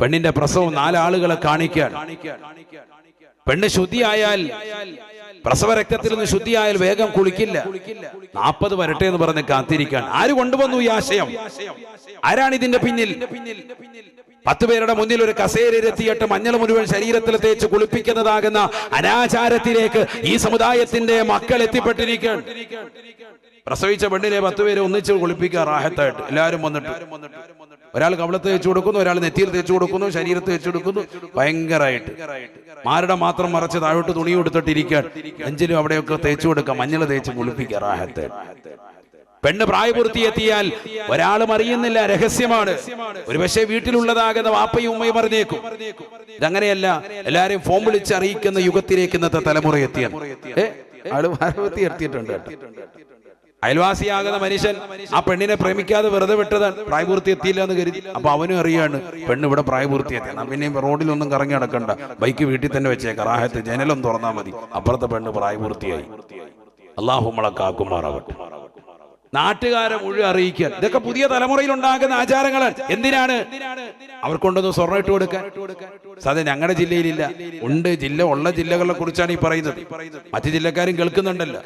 പെണ്ണിന്റെ പ്രസവം നാലാളുകളെ കാണിക്കാൻ. പെണ്ണ് ശുദ്ധിയായാൽ പ്രസവ രക്തത്തിൽ നിന്ന് ശുദ്ധിയായാൽ വേഗം കുളിക്കില്ല. നാപ്പത് വരട്ടെ എന്ന് പറഞ്ഞ് കാത്തിരിക്കാൻ. ആര് കൊണ്ടുവന്നു ഈ ആശയം? ആരാണ് ഇതിന്റെ പിന്നിൽ? പത്ത് പേരുടെ മുന്നിൽ ഒരു കസേരയിലെത്തിയിട്ട് മഞ്ഞൾ മുഴുവൻ ശരീരത്തിൽ തേച്ച് കുളിപ്പിക്കുന്നതാകുന്ന അനാചാരത്തിലേക്ക് ഈ സമുദായത്തിന്റെ മക്കൾ എത്തിപ്പെട്ടിരിക്കുകയാണ് പ്രസവിച്ച പെണ്ണിനെ പത്ത് പേരെ ഒന്നിച്ച് കുളിപ്പിക്കുക റാഹത്തായിട്ട് എല്ലാവരും വന്നിട്ട്. ഒരാൾ കവളത്ത് വെച്ച് കൊടുക്കുന്നു ഒരാൾ നെറ്റിയിൽ തേച്ച് കൊടുക്കുന്നു ശരീരത്ത് വെച്ച് കൊടുക്കുന്നു. ഭയങ്കരമായിട്ട് മാരുടെ മാത്രം മറച്ച് താഴോട്ട് തുണി കൊടുത്തിട്ടിരിക്കാൻ നെഞ്ചിലും അവിടെയൊക്കെ തേച്ചു കൊടുക്കാം മഞ്ഞൾ തേച്ച് കുളിപ്പിക്കുക പെണ്ണ് പെണ്ണ് പ്രായപൂർത്തിയെത്തിയാൽ ഒരാളും അറിയുന്നില്ല രഹസ്യമാണ്. ഒരുപക്ഷെ വീട്ടിലുള്ളതാകുന്ന വാപ്പയും ഉമ്മയും അറിഞ്ഞേക്കും. ഇതങ്ങനെയല്ല എല്ലാരെയും ഫോം വിളിച്ച് അറിയിക്കുന്ന യുഗത്തിലേക്ക് ഇന്നത്തെ തലമുറ എത്തിയാണ്. ആൾ ഭാരവത്തി എത്തിയിട്ടുണ്ട് കേട്ടോ. അയൽവാസിയാകുന്ന മനുഷ്യൻ ആ പെണ്ണിനെ പ്രേമിക്കാതെ വെറുതെ വിട്ടതാണ്. പ്രായപൂർത്തി എത്തിയില്ല എന്ന് കരുതി. അപ്പൊ അവനും അറിയാണ് പെണ്ണ് ഇവിടെ പ്രായപൂർത്തി എത്തി പിന്നെ റോഡിലൊന്നും കറങ്ങി നടക്കണ്ട. ബൈക്ക് വീട്ടിൽ തന്നെ വെച്ചേക്കാം. റാഹത്ത് ജനലൊന്നും തുറന്നാൽ മതി. അപ്പുറത്തെ പെണ്ണ് പ്രായപൂർത്തിയായി. അള്ളാഹുമ്മളെ കാക്കുമാറാവട്ടെ. നാട്ടുകാരെ മുഴുവൻ അറിയിക്കുക. ഇതൊക്കെ പുതിയ തലമുറയിൽ ഉണ്ടാകുന്ന ആചാരങ്ങൾ എന്തിനാണ്? അവർക്കൊണ്ടൊന്ന് സ്വർണം ഇട്ട് കൊടുക്കാൻ. സാധ്യത ഞങ്ങളുടെ ജില്ലയിലില്ല. ഉണ്ട് ജില്ല ഉള്ള ജില്ലകളെ കുറിച്ചാണ് ഈ പറയുന്നത്. മറ്റു ജില്ലക്കാരും കേൾക്കുന്നുണ്ടല്ലോ.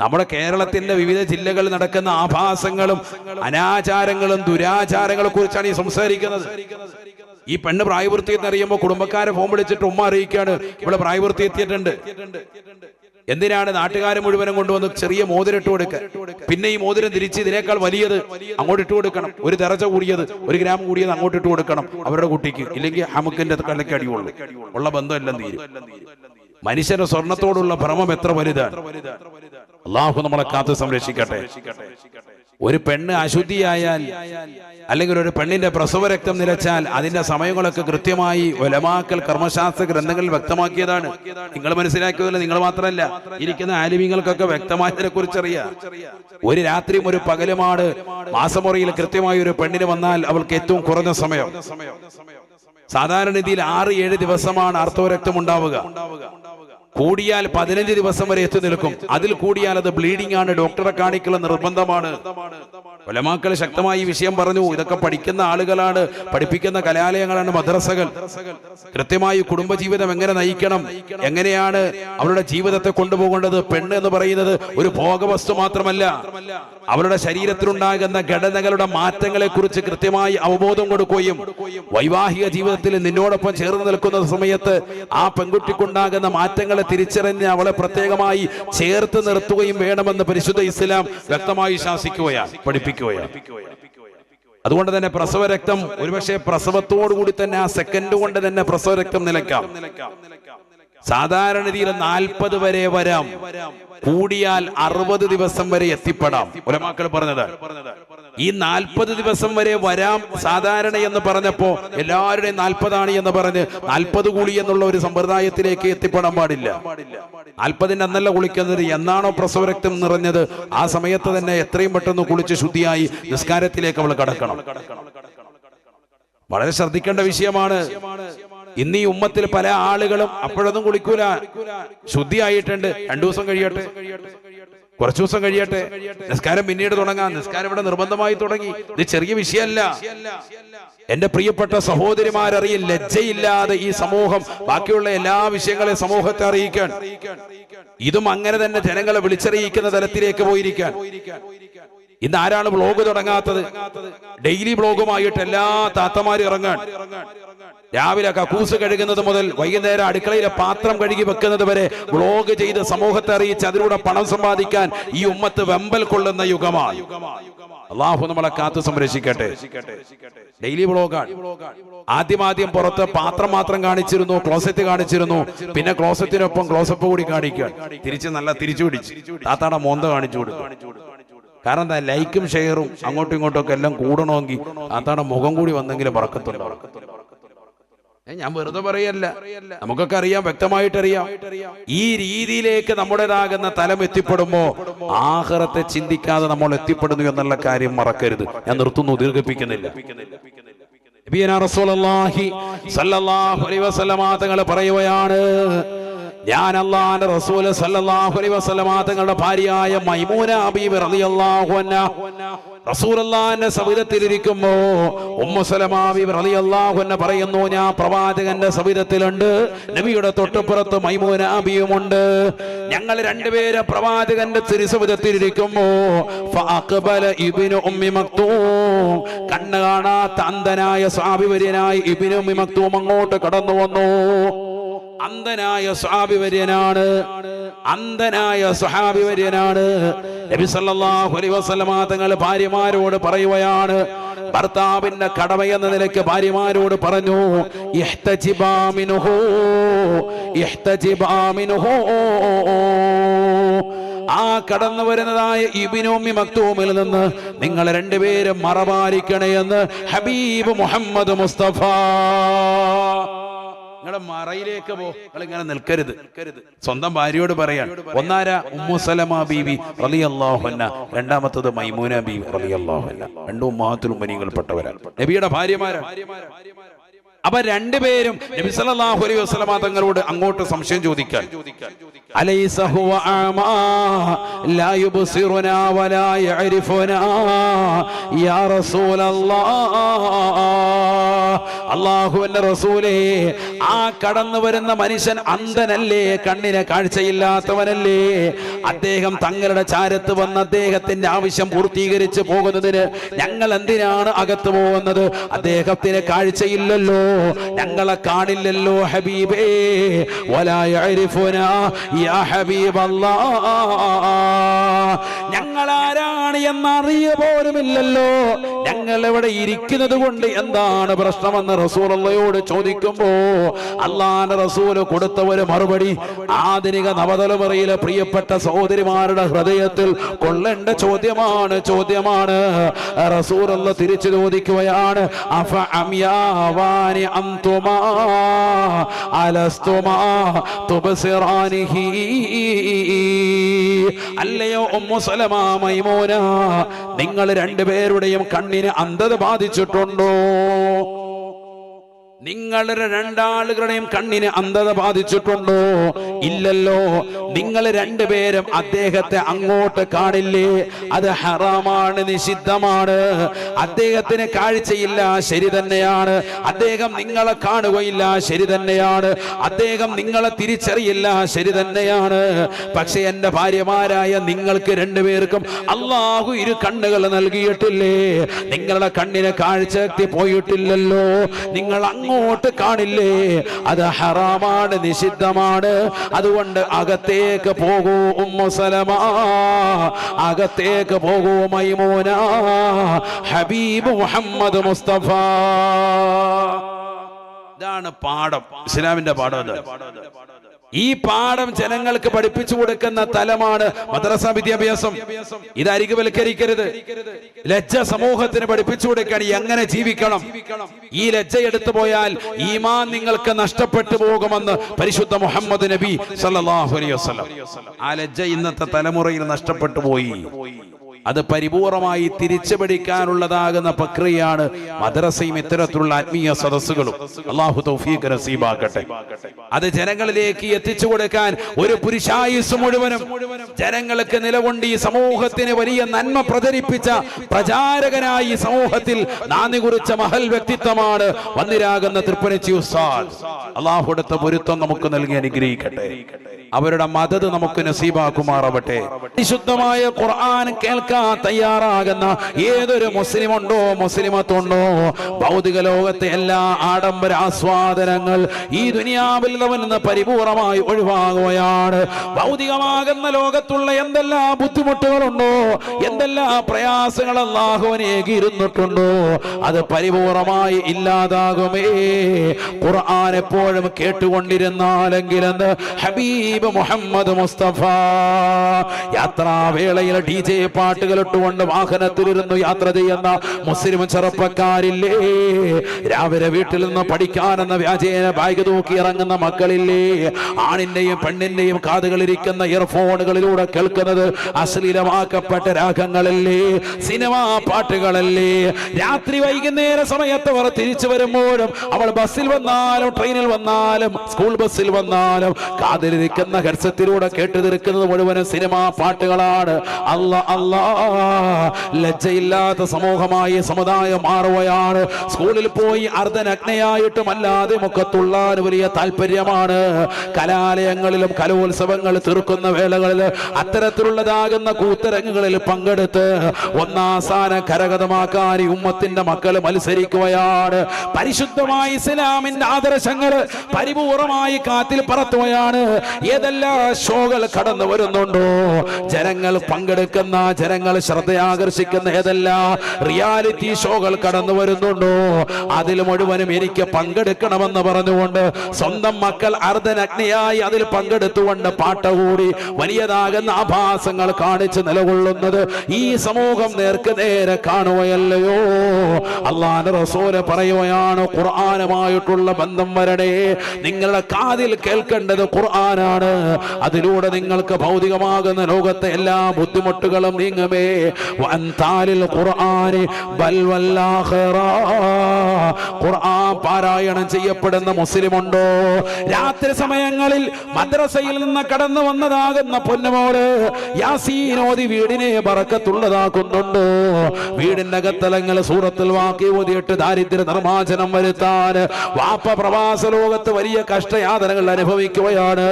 നമ്മുടെ കേരളത്തിന്റെ വിവിധ ജില്ലകളിൽ നടക്കുന്ന ആഭാസങ്ങളും അനാചാരങ്ങളും ദുരാചാരങ്ങളെ കുറിച്ചാണ് ഈ സംസാരിക്കുന്നത്. ഈ പെണ്ണ് പ്രായപൂർത്തി എന്ന് അറിയുമ്പോൾ കുടുംബക്കാരെ ഫോം വിളിച്ചിട്ട് ഉമ്മ അറിയിക്കാണ്. ഇവിടെ പ്രായപൂർത്തി എത്തിയിട്ടുണ്ട്. എന്തിനാണ് നാട്ടുകാരെ മുഴുവനും കൊണ്ടുവന്ന് ചെറിയ മോതിരം ഇട്ട് കൊടുക്കുക? പിന്നെ ഈ മോതിരം തിരിച്ച് ഇതിനേക്കാൾ വലിയത് അങ്ങോട്ട് ഇട്ട് കൊടുക്കണം. ഒരു തെറച്ച കൂടിയത് ഒരു ഗ്രാം കൂടിയത് അങ്ങോട്ട് ഇട്ട് കൊടുക്കണം. അവരുടെ കുട്ടിക്ക്. ഇല്ലെങ്കിൽ ഹമുക്കിന്റെ കലക്ക് അടിയുള്ളൂ. ഉള്ള ബന്ധമെല്ലാം തീരും. മനുഷ്യന്റെ സ്വർണത്തോടുള്ള ഭ്രമം എത്ര വലുതാണ്? അള്ളാഹു നമ്മളെ കാത്ത് സംരക്ഷിക്കട്ടെ. ഒരു പെണ്ണ് അശുദ്ധിയായാൽ അല്ലെങ്കിൽ ഒരു പെണ്ണിന്റെ പ്രസവ രക്തം നിലച്ചാൽ അതിന്റെ സമയങ്ങളൊക്കെ കൃത്യമായി ഒലമാക്കൽ കർമ്മശാസ്ത്ര ഗ്രന്ഥങ്ങളിൽ വ്യക്തമാക്കിയതാണ്. നിങ്ങൾ മനസ്സിലാക്കിയതല്ല നിങ്ങൾ മാത്രമല്ല ഇരിക്കുന്ന ആലിമ്യങ്ങൾക്കൊക്കെ വ്യക്തമായതിനെ കുറിച്ചറിയാം. ഒരു രാത്രിയും ഒരു പകലുമാണ് മാസമുറയിൽ കൃത്യമായി ഒരു പെണ്ണിന് വന്നാൽ അവൾക്ക് ഏറ്റവും കുറഞ്ഞ സമയം. സാധാരണ രീതിയിൽ ആറ് ഏഴ് ദിവസമാണ് അർത്ഥവരക്തം ഉണ്ടാവുക. കൂടിയാൽ പതിനഞ്ച് ദിവസം വരെ എത്തി നിൽക്കും. അതിൽ കൂടിയാൽ അത് ബ്ലീഡിംഗ് ആണ്. ഡോക്ടറെ കാണിക്കൽ നിർബന്ധമാണ്. ഒലമാക്കൾ ശക്തമായി ഈ വിഷയം പറഞ്ഞു. ഇതൊക്കെ പഠിക്കുന്ന ആളുകളാണ്. പഠിപ്പിക്കുന്ന കലാലയങ്ങളാണ് മദ്രസകൾ. കൃത്യമായി കുടുംബജീവിതം എങ്ങനെ നയിക്കണം? എങ്ങനെയാണ് അവരുടെ ജീവിതത്തെ കൊണ്ടുപോകേണ്ടത്? പെണ്ണ് എന്ന് പറയുന്നത് ഒരു ഭോഗവസ്തു മാത്രമല്ല. അവരുടെ ശരീരത്തിലുണ്ടാകുന്ന ഘടനകളുടെ മാറ്റങ്ങളെ കുറിച്ച് കൃത്യമായി അവബോധം കൊടുക്കുകയും വൈവാഹിക ജീവിതത്തിൽ നിന്നോടൊപ്പം ചേർന്ന് നിൽക്കുന്ന സമയത്ത് ആ പെൺകുട്ടിക്കുണ്ടാകുന്ന മാറ്റങ്ങളെ തിരിച്ചറിഞ്ഞ് അവളെ പ്രത്യേകമായി ചേർത്ത് നിർത്തുകയും വേണമെന്ന് പരിശുദ്ധ ഇസ്ലാം വ്യക്തമായി ശാസിക്കുകയാണ് പഠിപ്പിക്കുകയാണ്. അതുകൊണ്ട് തന്നെ പ്രസവ രക്തം ഒരുപക്ഷെ പ്രസവത്തോടുകൂടി തന്നെ ആ സെക്കൻഡ് കൊണ്ട് തന്നെ പ്രസവ രക്തം നിലയ്ക്കാം. സാധാരണ രീതിയിൽ നാൽപ്പത് വരെ വരാം. കൂടിയാൽ അറുപത് ദിവസം വരെ എത്തിപ്പെടാം. ഒരമാക്കൾ പറഞ്ഞത്. ഈ നാൽപ്പത് ദിവസം വരെ വരാം സാധാരണ എന്ന് പറഞ്ഞപ്പോ എല്ലാവരുടെയും നാൽപ്പതാണ് എന്ന് പറഞ്ഞ് നാൽപ്പത് കൂടി എന്നുള്ള ഒരു സമ്പ്രദായത്തിലേക്ക് എത്തിപ്പെടാൻ പാടില്ല. നാൽപ്പതിന്റെ അന്നല്ല കുളിക്കുന്നത്? എന്നാണോ പ്രസവരക്തം നിറഞ്ഞത്? ആ സമയത്ത് തന്നെ എത്രയും പെട്ടെന്ന് കുളിച്ച് ശുദ്ധിയായി നിസ്കാരത്തിലേക്ക് അവൾ കടക്കണം. വളരെ ശ്രദ്ധിക്കേണ്ട വിഷയമാണ്. ഇന്ന് ഈ ഉമ്മത്തിൽ പല ആളുകളും അപ്പോഴൊന്നും കുളിക്കൂല. ശുദ്ധിയായിട്ടുണ്ട്. രണ്ടു ദിവസം കഴിയട്ടെ. കുറച്ചു ദിവസം കഴിയട്ടെ. നിസ്കാരം പിന്നീട് തുടങ്ങാം. നിസ്കാരം ഇവിടെ നിർബന്ധമായി തുടങ്ങി. ഇത് ചെറിയ വിഷയമല്ല. എന്റെ പ്രിയപ്പെട്ട സഹോദരിമാരറിയിൽ ലജ്ജയില്ലാതെ ഈ സമൂഹം ബാക്കിയുള്ള എല്ലാ വിഷയങ്ങളെ സമൂഹത്തെ അറിയിക്കാൻ. ഇതും അങ്ങനെ തന്നെ ജനങ്ങളെ വിളിച്ചറിയിക്കുന്ന തലത്തിലേക്ക് പോയിരിക്കാൻ. ഇന്ന് ആരാണ് ബ്ലോഗ് തുടങ്ങാത്തത്? ഡെയിലി ബ്ലോഗുമായിട്ട് എല്ലാ താത്തമാരും ഇറങ്ങാൻ. രാവിലെ കക്കൂസ് കഴുകുന്നത് മുതൽ വൈകുന്നേരം അടുക്കളയിലെ പാത്രം കഴുകി വെക്കുന്നത് വരെ ബ്ലോഗ് ചെയ്ത് സമൂഹത്തെ അറിയിച്ച് അതിലൂടെ പണം സമ്പാദിക്കാൻ ഈ ഉമ്മത്ത് വെമ്പൽ കൊള്ളുന്ന യുഗമാണ് അള്ളാഹു നമ്മളെ കാത്തു സംരക്ഷിക്കട്ടെ. ഡെയിലി ബ്ലോഗാണ് ആദ്യമാദ്യം പുറത്ത് പാത്രം മാത്രം കാണിച്ചിരുന്നു ക്ലോസറ്റ് കാണിച്ചിരുന്നു പിന്നെ ക്ലോസറ്റിനൊപ്പം ക്ലോസപ്പ് കൂടി കാണിക്കുക തിരിച്ച് നല്ല തിരിച്ചു പിടിച്ച്. താത്താടെ മോന്ത കാണിച്ചു കൊടുക്കും കാരണം എന്താ ലൈക്കും ഷെയറും അങ്ങോട്ടും ഇങ്ങോട്ടും ഒക്കെ എല്ലാം കൂടണമെങ്കിൽ താത്താടെ മുഖം കൂടി വന്നെങ്കിലും പറക്കത്തുള്ളൂ ഞാൻ വെറുതെ പറയല്ല. നമുക്കൊക്കെ അറിയാം വ്യക്തമായിട്ട് അറിയാം ഈ രീതിയിലേക്ക് നമ്മുടേതാകുന്ന തലം എത്തിപ്പെടുമ്പോ ആഹാരത്തെ ചിന്തിക്കാതെ നമ്മൾ എത്തിപ്പെടുന്നു എന്നുള്ള കാര്യം മറക്കരുത്. ഞാൻ നിർത്തുന്നു ദീർഘിപ്പിക്കുന്നില്ല. പറയുകയാണ് ഞാൻ അള്ളാന്റെ റസൂൽ സല്ലല്ലാഹു അലൈഹി വസല്ലമ തങ്ങളുടെ ഭാര്യയായ മൈമൂന അബീബ് റളിയല്ലാഹു അൻഹ റസൂലല്ലാന്റെ സവിധത്തിലിരിക്കുമ്പോ ഉമ്മുസലമാവി റളിയല്ലാഹു അൻഹ പറയുന്നു ഞാൻ പ്രവാചകന്റെ സവിധത്തിലുണ്ട് നബിയുടെ തൊട്ടുപുറത്ത് മൈമൂനാബിയുമുണ്ട് ഞങ്ങൾ രണ്ടുപേരെ പ്രവാചകന്റെ തിരുസവിധത്തിലിരിക്കുമ്പോ കണ്ണ് കാണാത്ത അന്ധനായ സ്വാഭിവര്യനായി ഇബ്നു ഉമ്മി മക്തൂം അങ്ങോട്ട് കടന്നു വന്നു അന്ധനായ സ്വാഭിവര്യനാണ് അന്ധനായ സ്വഹാഭിവര്യനാണ് നബി സല്ലല്ലാഹു അലൈഹി വസല്ലമ തങ്ങൾ ഭാര്യമാരോട് പറയുകയാണ് ഭർത്താവിന്റെ കടമ എന്ന നിലയ്ക്ക് ഭാര്യമാരോട് പറഞ്ഞു. ആ കടന്നു വരുന്നതായ ഇബിനോമി മക്തൂമിൽ നിന്ന് നിങ്ങൾ രണ്ടുപേരും മറപാലിക്കണേ എന്ന് ഹബീബ് മുഹമ്മദ് മുസ്തഫ നിങ്ങളുടെ മറയിലേക്ക് പോ. നിങ്ങൾ നിൽക്കരുത്. സ്വന്തം ഭാര്യയോട് പറയാൻ. ഒന്നാര ഉമ്മുസലമ ബീവി അള്ളാഹുന്ന രണ്ടാമത്തത് മൈമൂന ബീവി അള്ളാഹുന്ന രണ്ടും ഉമ്മഹാത്തുൽ പെട്ടവരാണ് നബിയുടെ ഭാര്യമാരാണ്. അപ്പൊ രണ്ടുപേരും നബി സല്ലല്ലാഹു അലൈഹി വസല്ലമ തങ്ങളോട് അങ്ങോട്ട് സംശയം ചോദിക്കാൻ. അലൈസ ഹുവ ലാ വലാ യാ റസൂലല്ലാഹ്. റസൂലേ ആ കടന്നു വരുന്ന മനുഷ്യൻ അന്ധനല്ലേ കണ്ണിന് കാഴ്ചയില്ലാത്തവനല്ലേ? അദ്ദേഹം തങ്ങളുടെ ചാരത്ത് വന്ന അദ്ദേഹത്തിന്റെ ആവശ്യം പൂർത്തീകരിച്ചു പോകുന്നതിന് ഞങ്ങൾ എന്തിനാണ് അകത്ത് പോകുന്നത്? അദ്ദേഹത്തിന് കാഴ്ചയില്ലല്ലോ. ഞങ്ങളെ കാണില്ലല്ലോ ഹബീബേ. വലാ യഅരിഫുനാ യാ ഞങ്ങൾ ആരാണ് എന്നറിയ പോലുമില്ലല്ലോ. ഞങ്ങൾ ഇവിടെ ഇരിക്കുന്നത് കൊണ്ട് എന്താണ് പ്രശ്നമെന്ന് റസൂലയോട് ചോദിക്കുമ്പോ അള്ളാന്റെ റസൂൽ കൊടുത്ത ഒരു മറുപടി ആധുനിക നവതലമുറയിലെ പ്രിയപ്പെട്ട സഹോദരിമാരുടെ ഹൃദയത്തിൽ കൊള്ളേണ്ട ചോദ്യമാണ് ചോദ്യമാണ്. റസൂലുള്ള തിരിച്ചു ചോദിക്കുകയാണ് അഫ അമ്യാവാനി അന്തുമാ അലസ്തുമാ തുബസിറാനിഹി. അല്ലയോ ഉമ്മു സലമാ മൈമൂന നിങ്ങൾ രണ്ടുപേരുടെയും കണ്ണിന് അന്ധത ബാധിച്ചിട്ടുണ്ടോ? നിങ്ങളുടെ രണ്ടാളുകളുടെയും കണ്ണിന് അന്ധത ബാധിച്ചിട്ടുണ്ടോ? ഇല്ലല്ലോ. നിങ്ങൾ രണ്ടുപേരും അദ്ദേഹത്തെ അങ്ങോട്ട് കാണില്ലേ? അത് ഹറാമാണ് നിഷിദ്ധമാണ്. അദ്ദേഹത്തിന് കാഴ്ചയില്ല ശരി തന്നെയാണ്. അദ്ദേഹം നിങ്ങളെ കാണുകയില്ല ശരി തന്നെയാണ്. അദ്ദേഹം നിങ്ങളെ തിരിച്ചറിയില്ല ശരി തന്നെയാണ്. പക്ഷെ എന്റെ ഭാര്യമാരായ നിങ്ങൾക്ക് രണ്ടുപേർക്കും അള്ളാഹു ഇരു കണ്ണുകൾ നൽകിയിട്ടില്ലേ? നിങ്ങളുടെ കണ്ണിന് കാഴ്ച പോയിട്ടില്ലല്ലോ. നിങ്ങൾ അങ്ങോട്ട് കാണില്ലേ? അത് ഹറാമാണ് നിഷിദ്ധമാണ്. അതുകൊണ്ട് അകത്തേക്ക് പോകൂ ഉമ്മു സലമ. അകത്തേക്ക് പോകൂ മൈമൂന. ഹബീബ് മുഹമ്മദ് മുസ്തഫ. ഇതാണ് പാഠം. ഇസ്ലാമിന്റെ പാഠം ഈ പാഠം ജനങ്ങൾക്ക് പഠിപ്പിച്ചു കൊടുക്കുന്ന തലമാണ് മദ്രസ വിദ്യാഭ്യാസം. ഇത് അരികുവൽക്കരിക്കരുത് ലജ്ജ സമൂഹത്തിന് പഠിപ്പിച്ചു കൊടുക്കാൻ എങ്ങനെ ജീവിക്കണം? ഈ ലജ്ജ എടുത്തു പോയാൽ ഈമാൻ നിങ്ങൾക്ക് നഷ്ടപ്പെട്ടു പോകുമെന്ന് പരിശുദ്ധ മുഹമ്മദ് നബി സല്ലാഹു അലൈഹി വസ്ലം ആ ലജ്ജ ഇന്നത്തെ തലമുറയിൽ നഷ്ടപ്പെട്ടു പോയി. അത് പരിപൂർണമായി തിരിച്ചു പിടിക്കാനുള്ളതാകുന്ന പ്രക്രിയയാണ് മദ്രസയും ഇത്തരത്തിലുള്ള ആത്മീയ സദസ്സുകളും. അള്ളാഹു തൗഫീഖ് നസീബാക്കട്ടെ. അത് ജനങ്ങളിലേക്ക് എത്തിച്ചു കൊടുക്കാൻ ഒരു പുരുഷായുസ് മുഴുവനും ജനങ്ങൾക്ക് നിലകൊണ്ട് ഈ സമൂഹത്തിന് വലിയ നന്മ പ്രചരിപ്പിച്ച പ്രചാരകനായി സമൂഹത്തിൽ നാന്ദി കുറിച്ച മഹൽ വ്യക്തിത്വമാണ് വന്നിരാകുന്ന തൃപ്പനച്ചി ഉസ്താദ്. അള്ളാഹുടുത്ത പൊരുത്തം നമുക്ക് നൽകി അനുഗ്രഹിക്കട്ടെ. അവരുടെ മദത് നമുക്ക് നസീബാക്കുമാറാവട്ടെ. വിശുദ്ധമായ ഖുർആൻ കേൾക്കാൻ തയ്യാറാകുന്ന ഏതൊരു മുസ്ലിം ഉണ്ടോ മുസ്ലിമത്തുണ്ടോ? ഭൗതിക ലോകത്തെ എല്ലാ ആഡംബര ആസ്വാദനങ്ങൾ ഈ ദുനിയാവിൽ നിന്ന് പരിപൂർണമായി ഒഴിവാകുകയാണ്. ഭൗതികമാകുന്ന ലോകത്തുള്ള എന്തെല്ലാം ബുദ്ധിമുട്ടുകളുണ്ടോ? എന്തെല്ലാം പ്രയാസങ്ങൾ അള്ളാഹുവിനെ അത് പരിപൂർണമായി ഇല്ലാതാകുമേ. ഖുർആൻ എപ്പോഴും കേട്ടുകൊണ്ടിരുന്നാലെങ്കിലെന്ന് ഹബീബ് മുഹമ്മദ് മുസ്തഫ. യാത്രാവേളയിൽ ഡി ജെ പാട്ടുകൾ ഇട്ടുകൊണ്ട് വാഹനത്തിലിരുന്നു യാത്ര ചെയ്യുന്ന മുസ്ലിം ചെറുപ്പക്കാരില്ലേ? രാവിലെ വീട്ടിൽ നിന്ന് പഠിക്കാനെന്ന വ്യാജേന ബാഗ് തൂക്കി ഇറങ്ങുന്ന മക്കളില്ലേ? ആണിന്റെയും പെണ്ണിന്റെയും കാതുകളിരിക്കുന്ന ഇയർഫോണുകളിലൂടെ കേൾക്കുന്നത് അശ്ലീലമാക്കപ്പെട്ട രാഗങ്ങളല്ലേ? സിനിമാ പാട്ടുകളല്ലേ? രാത്രി വൈകുന്നേര സമയത്ത് അവർ തിരിച്ചു വരുമ്പോഴും അവൾ ബസ്സിൽ വന്നാലും ട്രെയിനിൽ വന്നാലും സ്കൂൾ ബസ്സിൽ വന്നാലും കാതിലിരിക്കുന്ന ഹെഡ്സെറ്റിലൂടെ കേട്ടു തീർക്കുന്നത് മുഴുവനും സിനിമാ പാട്ടുകളാണ്. അല്ല അല്ലാ. ലജ്ജയില്ലാത്ത സമൂഹമായി സമുദായം മാറുകയാണ്. സ്കൂളിൽ പോയി അർദ്ധനഗ്നയായിട്ടും അല്ലാതെ മുഖത്തുള്ളാൻ വലിയ താല്പര്യമാണ്. കലാലയങ്ങളിലും കലോത്സവങ്ങൾ തീർക്കുന്ന വേളകളിൽ അത്തരത്തിലുള്ളതാകുന്ന കൂത്തരങ്ങുകളിൽ പങ്കെടുത്ത് ഒന്നാം സ്ഥാനം ഈ ഉമ്മത്തിന്റെ മക്കൾ മത്സരിക്കുകയാണ്. പരിശുദ്ധമായ ഇസ്ലാമിന്റെ ആദർശങ്ങൾ പരിപൂർണമായി കാത്തിൽ പറത്തുകയാണ്. ഏതെല്ലാം ഷോകൾ കടന്നു വരുന്നുണ്ടോ? ജനങ്ങൾ പങ്കെടുക്കുന്ന ജനങ്ങൾ ശ്രദ്ധയാകർഷിക്കുന്ന ഏതെല്ലാം റിയാലിറ്റി ഷോകൾ കടന്നു വരുന്നുണ്ടോ? അതിൽ മുഴുവനും എനിക്ക് പങ്കെടുക്കണമെന്ന് പറഞ്ഞുകൊണ്ട് സ്വന്തം മക്കൾ അർദ്ധനഗ്നിയായി അതിൽ പങ്കെടുത്തുകൊണ്ട് പാട്ട കൂടി വലിയതാകുന്ന ആഭാസങ്ങൾ കാണിച്ച് നിലകൊള്ളുന്നത് ഈ സമൂഹം നേർക്ക് നേരെ കാണുകയല്ലയോ? അള്ളാന്റെ റസൂൽ പറയുകയാണ് ഖുർആാനുമായിട്ടുള്ള ബന്ധം വരണേ നിങ്ങളുടെ കാതിൽ കേൾക്കേണ്ടത് ഖുർആനാണ്. അതിലൂടെ നിങ്ങൾക്ക് ഭൗതികമാകുന്ന ലോകത്തെ എല്ലാ ബുദ്ധിമുട്ടുകളും നീങ്ങുമേ വൻതാലിൽ ഖുർആന് ബൽ വല്ലാഖിറ. ഖുർആൻ പാരായണം ചെയ്യപ്പെടുന്ന മുസ്ലിമുണ്ടോ? രാത്രി സമയങ്ങളിൽ മദ്രസയിൽ നിന്ന് കടന്നു വന്നതാകുന്ന പൊന്നുമോൾ യാസീനോദി വീടിനെ പറക്കത്തുള്ളതാക്കുന്നുണ്ട് വീടിന്റെ അകത്തലങ്ങൾ സൂറത്തിൽ വാക്കി ഓതിയിട്ട് ദാരിദ്ര്യ നിർമ്മാർജനം വരുത്താൻ വാപ്പ പ്രവാസ ലോകത്ത് വലിയ കഷ്ടയാതനകൾ അനുഭവിക്കുകയാണ്.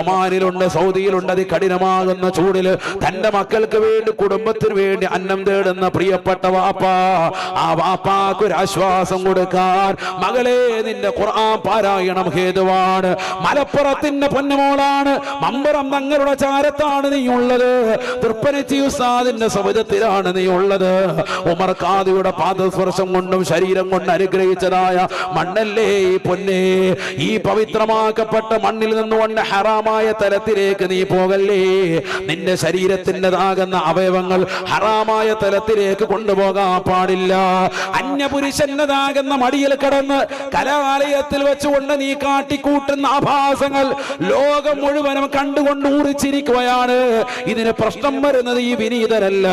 ഒമാനിലുണ്ട് സൗദിയിലുണ്ട് അതികഠിനമാകുന്ന ചൂടിൽ തന്റെ മക്കൾക്ക് വേണ്ടി കുടുംബത്തിന് വേണ്ടി അന്നം തേടുന്ന പ്രിയപ്പെട്ട വാപ്പാ ആ വാപ്പാക്ക് ഒരു ആശ്വാസം കൊടുക്കാൻ മകളെ നിന്റെ ഖുർആൻ പാരായണം ഹേതുവാണ്. മലപ്പുറത്തിന്റെ പൊന്നുമോളാണ് മമ്പുറം തങ്ങളുടെ ചാരത്താണ് നീ ഉള്ളത് തൃപ്പനച്ചി ഉസ്താദിന്റെ സമുദ്രത്തിലാണ് നീ ഉള്ളത് ഉമർ കാദിയുടെ പാദസ്പർശം കൊണ്ടും ശരീരം കൊണ്ടും അനുഗ്രഹിച്ചതായ മണ്ണല്ലേ ഈ പൊന്നെ? ഈ പവിത്രമാക്കപ്പെട്ട മണ്ണിൽ നിന്നുകൊണ്ട് ഹറാമായ തലത്തിലേക്ക് നീ പോകല്ലേ? നിന്റെ ശരീരത്തിന്റെതാകുന്ന അവയവങ്ങൾ ഹറാമായ തലത്തിലേക്ക് കൊണ്ടുപോകാൻ പാടില്ല. അന്യപുരുഷന്നതാകുന്ന മടിയിൽ കിടന്ന് കലാലയത്തിൽ വെച്ചുകൊണ്ട് നീ കാട്ടിക്കൂട്ടുന്ന ആഭാസങ്ങൾ ലോകം മുഴുവനും കണ്ടുകൊണ്ട് ഊറിച്ചിരിക്കുകയാണ് ഇതിന് പ്രശ്നം വരുന്നത് ഈ വിനീതരല്ല.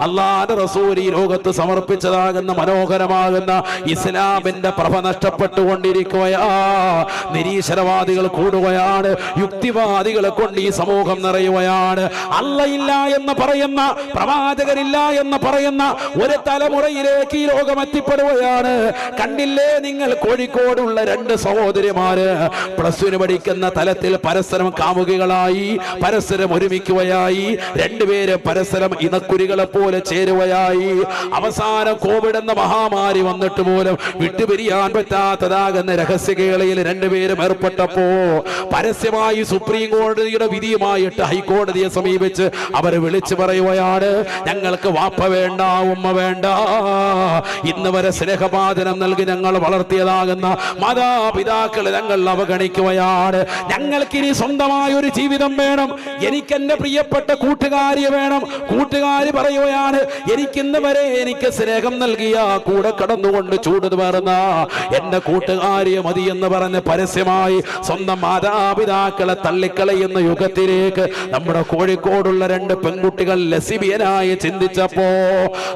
അള്ളാന്റെ റസൂൽ ഈ ലോകത്ത് സമർപ്പിച്ചതാകുന്ന മനോഹരമാകുന്ന ഇസ്ലാമിന്റെ പ്രഭ നഷ്ടപ്പെട്ടുകൊണ്ടിരിക്കുകയാ. നിരീശ്വരവാദികൾ കൂടുകയാണ് യുക്തിവാദികളെ കൊണ്ട് ഈ സമൂഹം നിറയുകയാണ്. അല്ലയില്ല എന്ന് പറയുന്ന പ്രവാചകരില്ല എന്ന് പറയുന്ന ഒരു തലമുറയിലേക്ക് ഈ ലോകം എത്തിപ്പെടുകയാണ്. കണ്ടില്ലേ നിങ്ങൾ കോഴിക്കോടുള്ള രണ്ട് സഹോദരിമാര്? പ്ലസ് ടുവിന് പഠിക്കുന്ന തലത്തിൽ പരസ്പരം കാമുകികളായി പരസ്പരം ഒരുമിക്കുകയായി രണ്ടുപേര് പരസ്പരം ഇണക്കുരികളെ പോലെ ചേരുകയായി. അവസാനം കോവിഡ് എന്ന മഹാമാരി വന്നിട്ട് പോലും വിട്ടുപിരിയാൻ പറ്റാത്തതാകുന്ന രഹസ്യകേളയിൽ രണ്ടുപേരും ഏർപ്പെട്ടപ്പോ പരസ്യമായി സുപ്രീം കോടതിയുടെ വിധിയുമായിട്ട് ഹൈക്കോടതിയെ സമീപിച്ച് അവർ വിളിച്ചു പറയുകയാണ്. ഞങ്ങൾക്ക് വാപ്പ വേണ്ട ഉമ്മ വേണ്ട. ഇന്ന് വരെ സ്നേഹപാചനം നൽകി ഞങ്ങൾ വളർത്തിയതാകുന്ന മാതാപിതാക്കൾ ഞങ്ങൾ അവഗണിക്കുകയാണ്. ഞങ്ങൾക്ക് ഇനി സ്വന്തമായ ഒരു ജീവിതം വേണം. എനിക്ക് എന്റെ പ്രിയപ്പെട്ട കൂട്ടുകാരിയെ വേണം. കൂട്ടുകാരി പറയുകയാണ് എനിക്കിന്ന് വരെ എനിക്ക് സ്നേഹം നൽകിയ കൂടെ കടന്നുകൊണ്ട് ചൂട് പേർന്ന എന്റെ കൂട്ടുകാരിയെ മതി എന്ന് പറഞ്ഞ് പരസ്യമായി സ്വന്തം മാതാപിതാക്കളെ തള്ളിക്കളയുന്ന യുഗത്തിലേക്ക് നമ്മുടെ കോഴിക്കോടുള്ള രണ്ട് പെൺകുട്ടികൾ ലസിബിയനായി ചിന്തിച്ചപ്പോ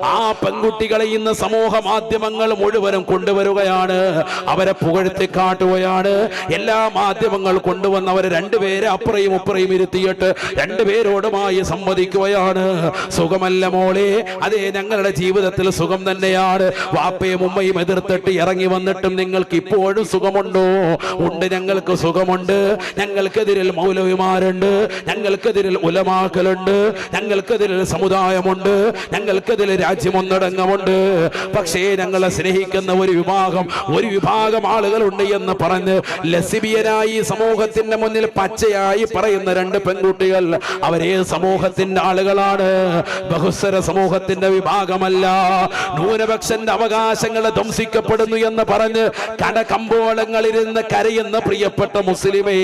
ആ പെൺകുട്ടികളെ ഇന്ന് സമൂഹ മാധ്യമങ്ങൾ മുഴുവനും കൊണ്ടുവരുകയാണ്. അവരെ പുകഴ്ത്തി കാട്ടുകയാണ്. എല്ലാ മാധ്യമങ്ങൾ കൊണ്ടുവന്ന് അവരെ രണ്ടുപേരെ അപ്പുറയും ഇപ്പുറയും ഇരുത്തിയിട്ട് രണ്ടുപേരോടുമായി സംവദിക്കുകയാണ്. സുഖമല്ല മോളെ അതെ ഞങ്ങളുടെ ജീവിതത്തിൽ സുഖം തന്നെയാണ്. വാപ്പയും ഉമ്മയും എതിർത്തിട്ട് ഇറങ്ങി വന്നിട്ടും നിങ്ങൾക്ക് ഇപ്പോഴും സുഖമുണ്ടോ? ഉണ്ട് ഞങ്ങൾക്ക് സുഖമുണ്ട്. ഞങ്ങൾക്കെതിരിൽ മൗലവിമാരുണ്ട്. ഞങ്ങൾക്കെതിരിൽ ഉലമാക്കലുണ്ട് ഞങ്ങൾക്കെതിരിൽ സമുദായമുണ്ട്. ഞങ്ങൾക്കെതിരിൽ രാജ്യമൊന്നടങ്കമുണ്ട് പക്ഷേ ഞങ്ങളെ സ്നേഹിക്കുന്ന ഒരു വിഭാഗം ഒരു വിഭാഗം ആളുകളുണ്ട് എന്ന് പറഞ്ഞ് ലസിബിയനായി സമൂഹത്തിന്റെ മുന്നിൽ പച്ചയായി പറയുന്ന രണ്ട് പെൺകുട്ടികൾ അവരെ സമൂഹത്തിന്റെ ആളുകളാണ്. ബഹുസ്വര സമൂഹത്തിന്റെ വിഭാഗമല്ല. ന്യൂനപക്ഷന്റെ അവകാശങ്ങൾ ധ്വംസിക്കപ്പെടുന്നു എന്ന് പറഞ്ഞ് കടകമ്പോളങ്ങളിലിരുന്ന് കരയുന്ന പ്രിയപ്പെട്ട മുസ്ലിമേ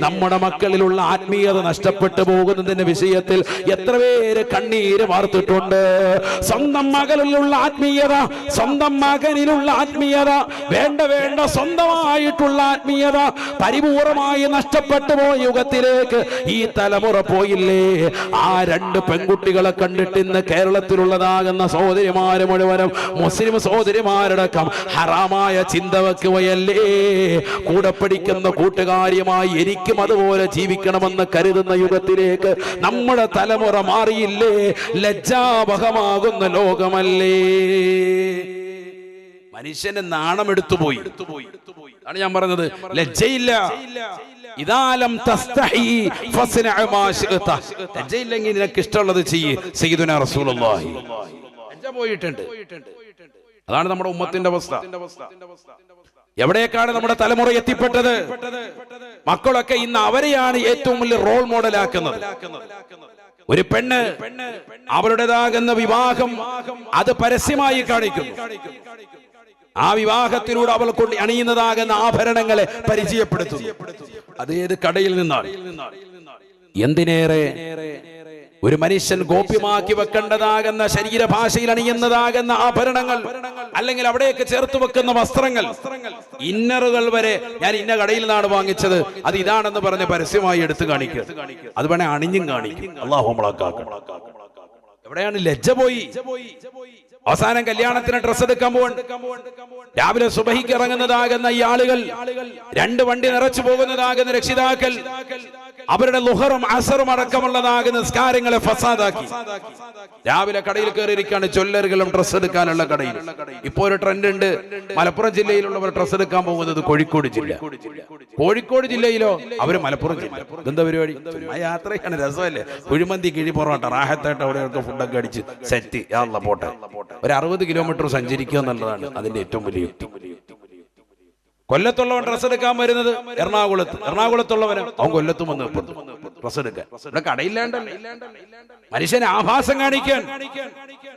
നമ്മുടെ മക്കളിലുള്ള ആത്മീയത നഷ്ടപ്പെട്ടു പോകുന്നതിന്റെ വിഷയത്തിൽ എത്ര പേര് കണ്ണീര് വാർത്തിട്ടുണ്ട്. സ്വന്തം മകളിലുള്ള ആത്മീയത സ്വന്തം മകനിലുള്ള ആത്മീയത വേണ്ട വേണ്ട സ്വന്തമായിട്ടുള്ള ആത്മീയത പരിപൂർണമായി നഷ്ടപ്പെട്ടു പോയ യുഗത്തിലേക്ക് ഈ തലമുറ പോയില്ലേ? ആ രണ്ട് പെൺകുട്ടികളെ കണ്ടിട്ട് ഇന്ന് കേരളത്തിലുള്ളതാകുന്ന സഹോദരിമാര് മുഴുവനും മുസ്ലിം സഹോദരിമാരടക്കം ഹറാമായ ചിന്ത വെക്കുകയല്ലേ? കൂടെ പഠിക്കുന്ന കൂട്ടുകാരിയുമായി എനിക്കും അതുപോലെ ജീവിക്കണമെന്ന് കരുതുന്ന യുഗത്തിലേക്ക് നമ്മുടെ തലമുറ മാറിയില്ലേ? ലജ്ജാവഹമാകുന്ന ലോകമല്ലേ? മനുഷ്യന്റെ നാണം എടുത്തു പോയി. അതാണ് ഞാൻ പറഞ്ഞത്. ലജ്ജയില്ല. ഇതാലം. ലജ്ജയില്ലെങ്കിൽ നിനക്ക് ഇഷ്ടമുള്ളത് ചെയ്യ് റസൂലുള്ളാഹി. പോയിട്ടുണ്ട്. അതാണ് നമ്മുടെ ഉമ്മത്തിന്റെ അവസ്ഥ. എവിടേക്കാണ് നമ്മുടെ തലമുറ എത്തിപ്പെട്ടത്? മക്കളൊക്കെ ഇന്ന് അവരെയാണ് ഏറ്റവും വലിയ റോൾ മോഡലാക്കുന്നത് ഒരു പെണ്ണ് അവരുടേതാകുന്ന വിവാഹം അത് പരസ്യമായി കാണിക്കുന്നു. ആ വിവാഹത്തിലൂടെ അവൾ കൊണ്ട് അണിയുന്നതാകുന്ന ആഭരണങ്ങളെ പരിചയപ്പെടുത്തുന്നു. അതേത് കടയിൽ നിന്നാണ്? എന്തിനേറെ ഒരു മനുഷ്യൻ ഗോപ്യമാക്കി വെക്കേണ്ടതാകുന്ന ശരീരഭാഷയിൽ അണിയുന്നതാകുന്ന ആഭരണങ്ങൾ അല്ലെങ്കിൽ അവിടെയൊക്കെ ചേർത്ത് വെക്കുന്ന വസ്ത്രങ്ങൾ. ഇന്നറുകൾ വരെ ഞാൻ ഇന്ന കടയിൽ നിന്നാണ് വാങ്ങിച്ചത്. അത് ഇതാണെന്ന് പറഞ്ഞ് പരസ്യമായി എടുത്തു കാണിക്കുക അത് വേണേ അണിഞ്ഞും കാണിക്കും. അള്ളാഹു എവിടെയാണ് ലജ്ജ പോയി? അവസാനം കല്യാണത്തിന് ഡ്രസ് എടുക്കാൻ പോകണ്ട രാവിലെ സുബഹിക്ക് ഇറങ്ങുന്നതാകുന്ന ഈ ആളുകൾ രണ്ട് വണ്ടി നിറച്ചു പോകുന്നതാകുന്ന രക്ഷിതാക്കൾ. അവരുടെ ലുഹറും അസറും അടക്കമുള്ളതാകുന്ന നിസ്കാരങ്ങളെ ഫസാദാക്കി. രാവിലെ കടയിൽ കയറിയിരിക്കുകയാണ് ചൊല്ലറുകളും ഡ്രസ് എടുക്കാനുള്ള കടയിൽ. ഇപ്പോ ഒരു ട്രെൻഡ് ഉണ്ട്. മലപ്പുറം ജില്ലയിലുള്ളവർ ഡ്രസ് എടുക്കാൻ പോകുന്നത് കോഴിക്കോട് ജില്ല. കോഴിക്കോട് ജില്ലയിലോ? അവർ മലപ്പുറം ജില്ല. എന്താ പരിപാടി? യാത്രയാണ്. രസമല്ലേ? കുഴിമന്തി കിഴി പൊറോട്ട റാഹത്തായിട്ട് അവിടെയൊക്കെ ഫുഡൊക്കെ അടിച്ച് സെറ്റ് പോട്ടെ. ഒരു അറുപത് കിലോമീറ്റർ സഞ്ചരിക്കുക എന്നുള്ളതാണ് അതിന്റെ ഏറ്റവും വലിയ യുക്തി. കൊല്ലത്തുള്ളവൻ ഡ്രസ് എടുക്കാൻ വരുന്നത് എറണാകുളത്ത്. എറണാകുളത്തുള്ളവന് അവൻ കൊല്ലത്തും വന്ന് ഡ്രസ് എടുക്കാൻ. ഇവിടെ കടയില്ലാണ്ടല്ലേ. മനുഷ്യനെ ആഭാസം കാണിക്കാൻ.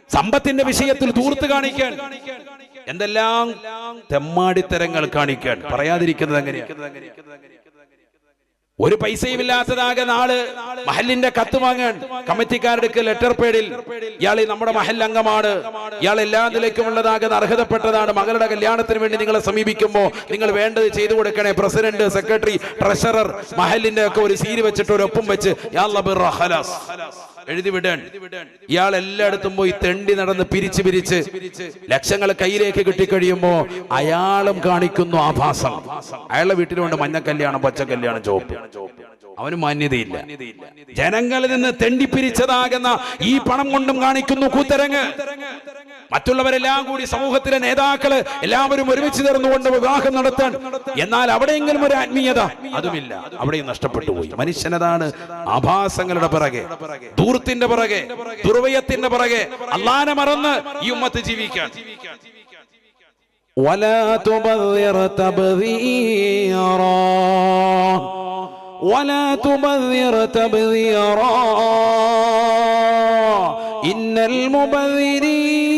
സമ്പത്തിന്റെ വിഷയത്തിൽ തൂർത്ത് കാണിക്കാൻ. എന്തെല്ലാം തെമ്മാടിത്തരങ്ങൾ കാണിക്കാൻ. പറയാതിരിക്കുന്നത് എങ്ങനെയാണ് ഒരു പൈസയും ഇല്ലാത്തതാകെ നാൾ മഹലിന്റെ കത്ത് വാങ്ങാൻ കമ്മിറ്റിക്കാരുടെ ലെറ്റർ പേഡിൽ ഇയാൾ നമ്മുടെ മഹൽ അംഗമാണ്. ഇയാൾ എല്ലാ നിലയ്ക്കും ഉള്ളതാകുന്ന അർഹതപ്പെട്ടതാണ്. മകളുടെ കല്യാണത്തിന് വേണ്ടി നിങ്ങളെ സമീപിക്കുമ്പോൾ നിങ്ങൾ വേണ്ടത് ചെയ്തു കൊടുക്കണേ. പ്രസിഡന്റ് സെക്രട്ടറി ട്രഷറർ മഹലിന്റെ ഒക്കെ ഒരു സീരി വെച്ചിട്ട് ഒരു ഒപ്പം വെച്ച് യാ. എഴുതി വിടാൻ ഇയാൾ എല്ലായിടത്തും പോയി തെണ്ടി നടന്ന് പിരിച്ച് പിരിച്ച് ലക്ഷങ്ങൾ കയ്യിലേക്ക് കിട്ടിക്കഴിയുമ്പോ അയാളും കാണിക്കുന്നു ആഭാസം. അയാളുടെ വീട്ടിലുണ്ട് മഞ്ഞ കല്യാണം പച്ച കല്യാണം ചോപ്പ് അവന് മാന്യതയില്ല. ജനങ്ങളിൽ നിന്ന് തെണ്ടിപ്പിരിച്ചതാകുന്ന ഈ പണം കൊണ്ടും കാണിക്കുന്നു കൂത്തരങ്ങ്. മറ്റുള്ളവരെല്ലാം കൂടി സമൂഹത്തിലെ നേതാക്കള് എല്ലാവരും ഒരുമിച്ച് ചേർന്നുകൊണ്ട് വിവാഹം നടത്താൻ എന്നാൽ അവിടെയെങ്കിലും ഒരു ആത്മീയത അതുമില്ല അവിടെയും നഷ്ടപ്പെട്ടു പോയി മനുഷ്യനതാണ് ആഭാസങ്ങളുടെ പിറകെ ദൂർത്തിന്റെ പിറകെ ദുർവയത്തിന്റെ പിറകെ അള്ളാനെ മറന്ന് ഈ ഉമ്മത്ത് ജീവിക്കാൻ ولا تبذر تبذيرا ولا تبذر تبذيرا إن المبذرين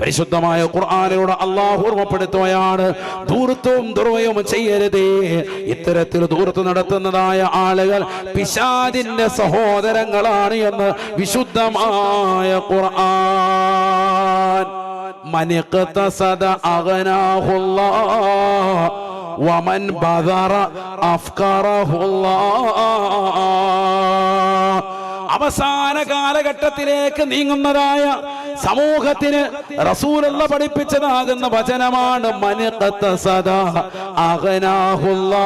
പരിശുദ്ധമായ ഖുർആാനോട് അള്ളാഹു ഓർമ്മപ്പെടുത്തുകയാണ് ദൂർത്തും ദുർവയവും ചെയ്യരുതേ. ഇത്തരത്തിൽ ദൂർത്ത് നടത്തുന്നതായ ആളുകൾ പിശാദിന്റെ സഹോദരങ്ങളാണ് എന്ന് വിശുദ്ധമായ ഖുർആൻ. മനിഖ്തസദ അഗ്നാഹുല്ലാഹ് വമൻ ബദറ അഫ്കറഹുല്ലാഹ്. അവസാന കാലഘട്ടത്തിലേക്ക് നീങ്ങുന്നതായ സമൂഹത്തിന് റസൂലുള്ള പഠിപ്പിച്ചതാകുന്ന വചനമാണ് മനുക്കത്ത സദാ അഗ്നാഹുല്ലാ.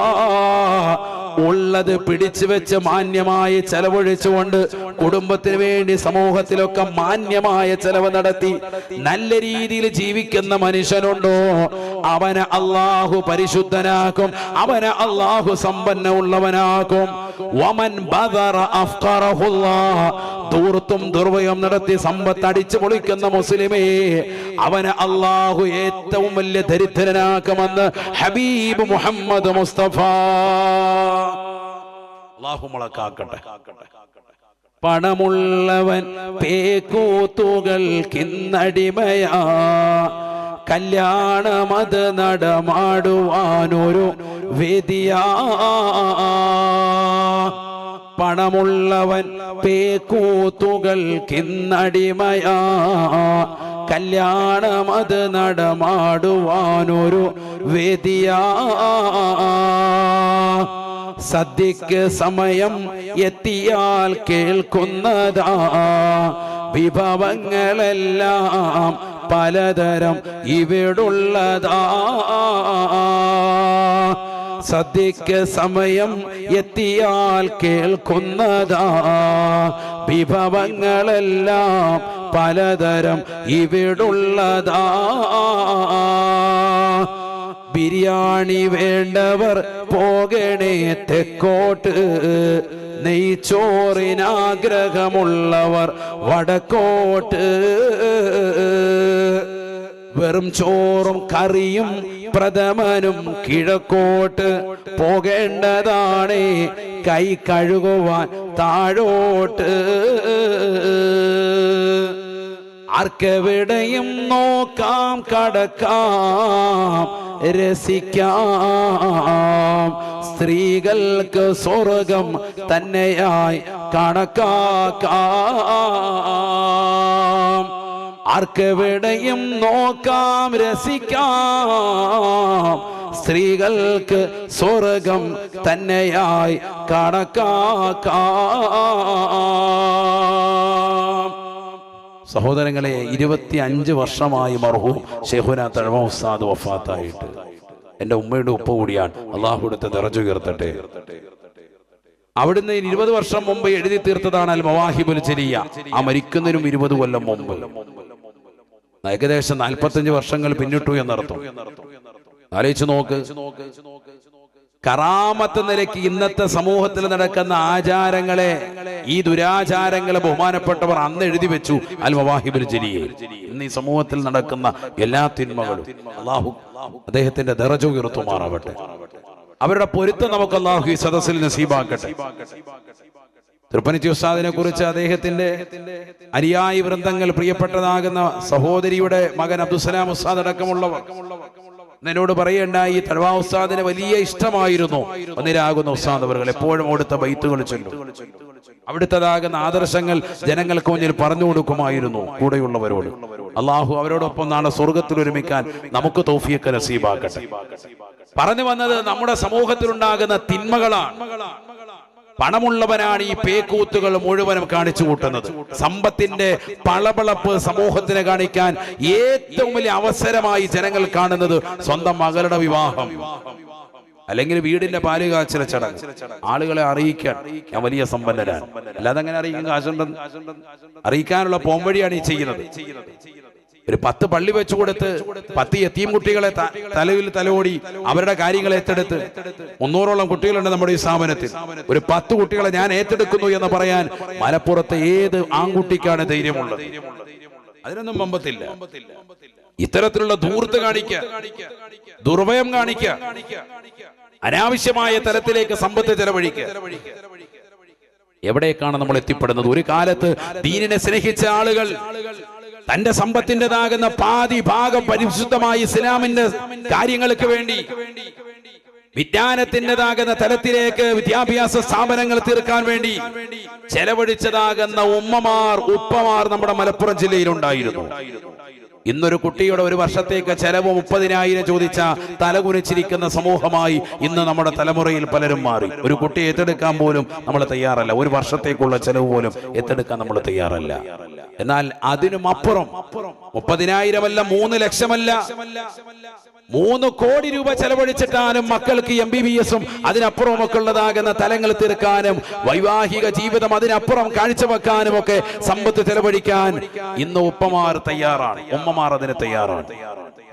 ഉള്ളത് പിടിച്ചു വെച്ച് മാന്യമായി ചെലവഴിച്ചുകൊണ്ട് കുടുംബത്തിന് വേണ്ടി സമൂഹത്തിലൊക്കെ മാന്യമായ ചെലവ് നടത്തി നല്ല രീതിയിൽ ജീവിക്കുന്ന മനുഷ്യനുണ്ടോ? അവനെ അള്ളാഹു പരിശുദ്ധനാക്കും അവനെ അള്ളാഹു സമ്പന്ന ഉള്ളവനാക്കും വമൻ ബദറ അഫ്ഖറഹുല്ലാ ദൂർത്തും ദുർവയം നടത്തി സമ്പത്ത് അടിച്ചു പൊളിക്കുന്ന മുസ്ലിമേ അവനെ അള്ളാഹു ഏറ്റവും വലിയ ദരിദ്രനാക്കുമെന്ന് ഹബീബ് മുഹമ്മദ് മുസ്തഫ. അള്ളാഹു മുളക്കാക്കട്ടെ പണമുള്ളവൻ പേക്കൂത്തുകൾ കിന്നടിമയാ. കല്യാണമത് നടമാടുവാനൊരു വേദിയാ. പണമുള്ളവൻ പേക്കൂത്തുകൾ കിന്നടിമയാ. കല്യാണമത് നടമാടുവാനൊരു വേദിയാ. സദ്യക്ക് സമയം എത്തിയാൽ കേൾക്കുന്നതാ. വിഭവങ്ങളെല്ലാം പലതരം ഇവിടുള്ളതാ. സദ്യക്ക് സമയം എത്തിയാൽ കേൾക്കുന്നതാ. വിഭവങ്ങളെല്ലാം പലതരം ഇവിടുള്ളതാ. ബിരിയാണി വേണ്ടവർ പോകണേ തെക്കോട്ട്. നെയ്ച്ചോറിനാഗ്രഹമുള്ളവർ വടക്കോട്ട്. വെറും ചോറും കറിയും പ്രഥമനും കിഴക്കോട്ട് പോകേണ്ടതാണ്. കൈ കഴുകുവാൻ താഴോട്ട്. ആർക്കെവിടെയും നോക്കാം കടക്കാം രസിക്കാം. സ്ത്രീകൾക്ക് സ്വർഗം തന്നെയായി കണക്കാക്കാം. ആർക്കെവിടെയും നോക്കാം രസിക്കാം. സ്ത്രീകൾക്ക് സ്വർഗം തന്നെയായി കണക്കാക്കാം. സഹോദരങ്ങളെ ഇരുപത്തി അഞ്ച് വർഷമായി മർഹൂം ഷെഹുന തഴമ ഉസ്താദ് വഫാത്തായിട്ട്. എന്റെ ഉമ്മയുടെ ഉപ്പ കൂടിയാണ്. അള്ളാഹുടുത്തെ നിറച്ചുയർത്തട്ടെ അവിടുന്ന് ഇരുപത് വർഷം മുമ്പ് എഴുതി തീർത്തതാണ് അൽ മവാഹിബുൽ ചെരിയ ആ മരിക്കുന്നതിനും ഇരുപത് കൊല്ലം മുമ്പ്. ഏകദേശം നാൽപ്പത്തഞ്ച് വർഷങ്ങൾ പിന്നിട്ടു എന്നർത്ഥം. ആലോചിച്ച് നോക്ക്. കറാമത്ത് നിലയ്ക്ക് ഇന്നത്തെ സമൂഹത്തിൽ നടക്കുന്ന ആചാരങ്ങളെ ഈ ദുരാചാരങ്ങളെ ബഹുമാനപ്പെട്ടവർ അന്ന് എഴുതി വെച്ചു അൽ ജലിയെ ഇന്ന് ഈ സമൂഹത്തിൽ നടക്കുന്ന എല്ലാ തിന്മകളും അള്ളാഹു അദ്ദേഹത്തിന്റെ ദറജ ഉയർത്തുമാറാവട്ടെ അവരുടെ പൊരുത്തം നമുക്ക് അള്ളാഹു ഈ സദസ്സിൽ നസീബാക്കട്ടെ. തൃപ്പനിച്ചി ഉസ്താദിനെ കുറിച്ച് അദ്ദേഹത്തിന്റെ അനുയായി വൃന്ദങ്ങൾ പ്രിയപ്പെട്ടതാകുന്ന സഹോദരിയുടെ മകൻ അബ്ദുസലാം ഉസ്താദ് അടക്കമുള്ളവർ. എന്നോട് പറയേണ്ട ഈ തഴവാ ഉസ്താദിന് വലിയ ഇഷ്ടമായിരുന്നു. ഒന്നിരാകുന്ന ഉസ്താദ് അവർ എപ്പോഴും അവിടുത്തെ ബൈത്തുകൾ ചൊല്ലും. അവിടുത്തതാകുന്ന ആദർശങ്ങൾ ജനങ്ങൾക്ക് മുന്നിൽ പറഞ്ഞു കൊടുക്കുമായിരുന്നു കൂടെയുള്ളവരോട്. അള്ളാഹു അവരോടൊപ്പം നാളെ സ്വർഗത്തിൽ ഒരുമിക്കാൻ നമുക്ക് തോഫിയൊക്കെ നസീബാക്കട്ടെ. പറഞ്ഞു വന്നത് നമ്മുടെ സമൂഹത്തിലുണ്ടാകുന്ന തിന്മകളാണ്. പണമുള്ളവനാണ് ഈ പേക്കൂത്തുകൾ മുഴുവനും കാണിച്ചു കൂട്ടുന്നത്. സമ്പത്തിന്റെ പളപളപ്പ് സമൂഹത്തിന് കാണിക്കാൻ ഏറ്റവും വലിയ അവസരമായി ജനങ്ങൾ കാണുന്നത് സ്വന്തം മകളുടെ വിവാഹം. അല്ലെങ്കിൽ വീടിന്റെ പാൽ കാച്ചിലെ ചടങ്ങ്. ആളുകളെ അറിയിക്കാൻ ഞാൻ വലിയ സമ്പന്നരാണ് അല്ലാതെ അങ്ങനെ അറിയിക്കാൻ കാശുണ്ടെന്ന് അറിയിക്കാനുള്ള പോംവഴിയാണ് ഈ ചെയ്യുന്നത്. ഒരു പത്ത് പള്ളി വെച്ചു കൊടുത്ത് പത്ത് എത്തിയും കുട്ടികളെ തലയിൽ തലോടി അവരുടെ കാര്യങ്ങൾ ഏറ്റെടുത്ത് മുന്നൂറോളം കുട്ടികളുണ്ട് നമ്മുടെ ഈ സ്ഥാപനത്തിൽ. ഒരു പത്ത് കുട്ടികളെ ഞാൻ ഏറ്റെടുക്കുന്നു എന്ന് പറയാൻ മലപ്പുറത്തെ ഏത് ആൺകുട്ടിക്കാണ് ധൈര്യമുള്ളത്? അതിനൊന്നും മമ്പത്തില്ല ഇത്തരത്തിലുള്ള ധൂർത്ത് കാണിക്ക ദുർഭയം കാണിക്ക അനാവശ്യമായ തലത്തിലേക്ക് സമ്പത്ത് ചെലവഴിക്കുക എവിടേക്കാണ് നമ്മൾ എത്തിപ്പെടുന്നത്? ഒരു കാലത്ത് ദീനിനെ സ്നേഹിച്ച ആളുകൾ തന്റെ സമ്പത്തിന്റെതാകുന്ന പാതി ഭാഗം പരിശുദ്ധമായി ഇസ്ലാമിന്റെ കാര്യങ്ങൾക്ക് വേണ്ടി വിജ്ഞാനത്തിന്റെതാകുന്ന തലത്തിലേക്ക് വിദ്യാഭ്യാസ സ്ഥാപനങ്ങൾ തീർക്കാൻ വേണ്ടി ചെലവഴിച്ചതാകുന്ന ഉമ്മമാർ ഉപ്പമാർ നമ്മുടെ മലപ്പുറം ജില്ലയിൽ ഉണ്ടായിരുന്നു ഇന്നൊരു കുട്ടിയുടെ ഒരു വർഷത്തേക്ക് ചെലവ് മുപ്പതിനായിരം ചോദിച്ച തലകുനിച്ചിരിക്കുന്ന സമൂഹമായി ഇന്ന് നമ്മുടെ തലമുറയിൽ പലരും മാറി. ഒരു കുട്ടിയെ ഏറ്റെടുക്കാൻ പോലും നമ്മൾ തയ്യാറല്ല. ഒരു വർഷത്തേക്കുള്ള ചെലവ് പോലും ഏറ്റെടുക്കാൻ നമ്മൾ തയ്യാറല്ല. എന്നാൽ അതിനും അപ്പുറം മുപ്പതിനായിരമല്ല മൂന്ന് ലക്ഷമല്ല. മൂന്ന് കോടി രൂപ ചെലവഴിച്ചിട്ടാലും മക്കൾക്ക് എം ബി ബി എസും അതിനപ്പുറം ഒക്കെ ഉള്ളതാകുന്ന തലങ്ങൾ തീർക്കാനും വൈവാഹിക ജീവിതം അതിനപ്പുറം കാഴ്ചവെക്കാനും ഒക്കെ സമ്പത്ത് ചെലവഴിക്കാൻ ഇന്ന് ഉപ്പമാർ തയ്യാറാണ്. ഉമ്മമാർ അതിന് തയ്യാറാണ്.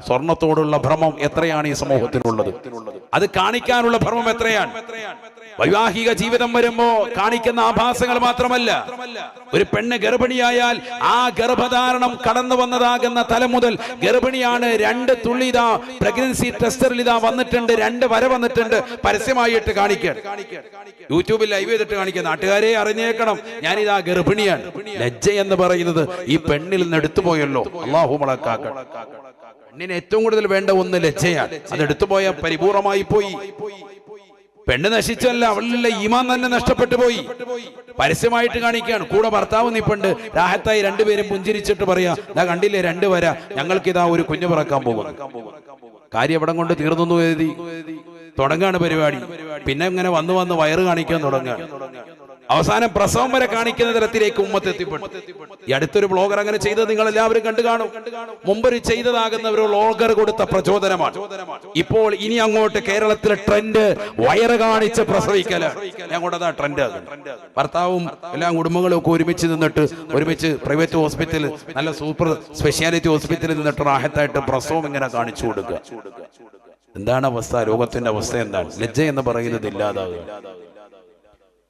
സ്വർണത്തോടുള്ള ഭ്രമം എത്രയാണ് ഈ സമൂഹത്തിനുള്ളത്? അത് കാണിക്കാനുള്ള ഭ്രമം എത്രയാണ്? വൈവാഹിക ജീവിതം വരുമ്പോ കാണിക്കുന്ന ആഭാസങ്ങൾ മാത്രമല്ല ഒരു പെണ്ണ് ഗർഭിണിയായാൽ ആ ഗർഭധാരണം കടന്നു വന്നതാകുന്ന തലം മുതൽ ഗർഭിണിയാണ് രണ്ട് തുള്ളി ഇതാ പ്രഗ്നൻസി ടെസ്റ്ററിൽ ഇതാ വന്നിട്ടുണ്ട് രണ്ട് വര വന്നിട്ടുണ്ട് പരസ്യമായിട്ട് കാണിക്കാൻ. യൂട്യൂബിൽ ലൈവ് ചെയ്തിട്ട് കാണിക്കുക. നാട്ടുകാരെ അറിഞ്ഞേക്കണം ഞാനിതാ ഗർഭിണിയാണ്. ലജ്ജ എന്ന് പറയുന്നത് ഈ പെണ്ണിൽ നിന്ന് എടുത്തുപോയല്ലോ. അള്ളാഹു മുളക്കാക്കട്ടെ. പെണ്ണിന് ഏറ്റവും കൂടുതൽ വേണ്ട ഒന്ന് ലജ്ജയാണ് അത് എടുത്തുപോയ പരിപൂർണമായി പോയി. പെണ്ണ് നശിച്ചല്ല അവളിലെ ഈമാൻ തന്നെ നഷ്ടപ്പെട്ടു പോയി. പരസ്യമായിട്ട് കാണിക്കുകയാണ്. കൂടെ ഭർത്താവ് നിപ്പുണ്ട്. രാഹത്തായി രണ്ടുപേരും പുഞ്ചിരിച്ചിട്ട് പറയാ ഞാൻ കണ്ടില്ലേ രണ്ട് വര. ഞങ്ങൾക്ക് ഇതാ ഒരു കുഞ്ഞു പിറക്കാൻ പോകുന്നു. കാര്യം എവിടം കൊണ്ട് തീർന്നു എഴുതി തുടങ്ങാണ് പരിപാടി. പിന്നെ ഇങ്ങനെ വന്നു വന്ന് വയറ് കാണിക്കാൻ തുടങ്ങുകയാണ് അവസാനം പ്രസവം വരെ കാണിക്കുന്ന തരത്തിലേക്ക് ഉമ്മത്ത് എത്തിപ്പെട്ടു. ഈ അടുത്തൊരു ബ്ലോഗർ അങ്ങനെ ചെയ്തത് നിങ്ങൾ എല്ലാവരും കണ്ടു കാണും. മുമ്പൊരു ചെയ്തതാകുന്ന ഒരു ബ്ലോഗർ കൊടുത്ത പ്രചോദനമാണ്. ഇപ്പോൾ ഇനി അങ്ങോട്ട് കേരളത്തിലെ ട്രെൻഡ് വയറ് കാണിച്ച് പ്രസവിക്കൽ. ഞങ്ങളുടെ ട്രെൻഡ് ഭർത്താവും എല്ലാ കുടുംബങ്ങളും ഒക്കെ ഒരുമിച്ച് നിന്നിട്ട് ഒരുമിച്ച് പ്രൈവറ്റ് ഹോസ്പിറ്റലിൽ നല്ല സൂപ്പർ സ്പെഷ്യാലിറ്റി ഹോസ്പിറ്റലിൽ നിന്നിട്ട് റാഹത്തായിട്ട് പ്രസവം ഇങ്ങനെ കാണിച്ചു കൊടുക്കുക. എന്താണ് അവസ്ഥ? രോഗത്തിന്റെ അവസ്ഥ എന്താണ്? ലജ്ജ എന്ന് പറയുന്നത് ഇല്ലാതാകുക.